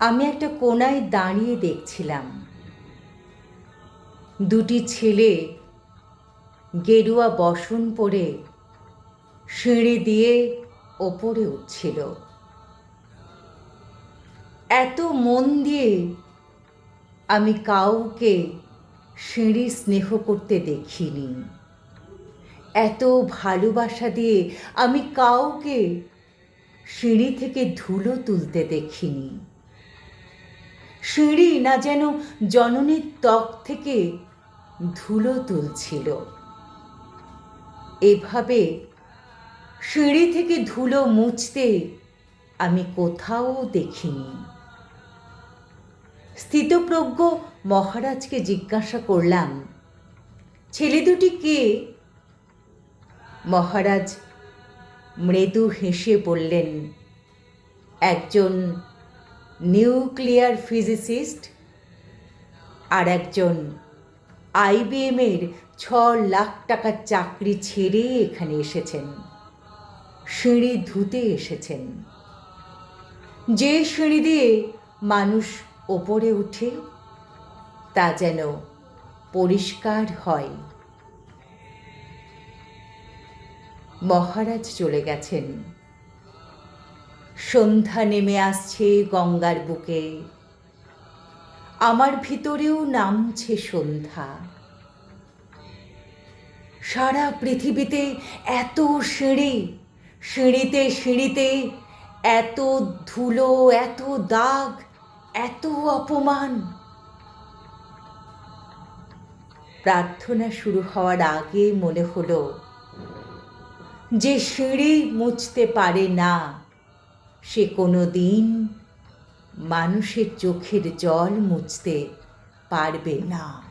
আমি একটা কোনায় দাঁড়িয়ে দেখছিলাম। দুটি ছেলে গেরুয়া বসন পরে সিঁড়ি দিয়ে ওপরে উঠছিল। এত মন দিয়ে আমি কাউকে সিঁড়ি স্নেহ করতে দেখিনি। এত ভালোবাসা দিয়ে আমি কাউকে সিঁড়ি থেকে ধুলো তুলতে দেখিনি। সিঁড়ি না যেন জননীর ত্বক থেকে ধুলো তুলছিল। এভাবে সিঁড়ি থেকে ধুলো মুছতে আমি কোথাও দেখিনি। স্থিতপ্রজ্ঞ মহারাজকে জিজ্ঞাসা করলাম, ছেলে দুটি কে? মহারাজ মৃদু হেসে বললেন, একজন নিউক্লিয়ার ফিজিসিস্ট আর একজন আইবিএমের ছ লাখ টাকার চাকরি ছেড়ে এখানে এসেছেন। সিঁড়ি ধুতে এসেছেন। যে সিঁড়ি দিয়ে মানুষ ওপরে উঠে, তা যেন পরিষ্কার হয়। মহারাজ চলে গেছেন। সন্ধ্যা নেমে আসছে গঙ্গার বুকে। আমার ভিতরেও নামছে সন্ধ্যা। সারা পৃথিবীতে এত সিঁড়ি, সিঁড়িতে সিঁড়িতে এত ধুলো, এত দাগ, এত অপমান। প্রার্থনা শুরু হওয়ার আগে মনে হলো, যে সিঁড়ি মুছতে পারে না সে কোনো দিন মানুষের চোখের জল মুছতে পারবে না।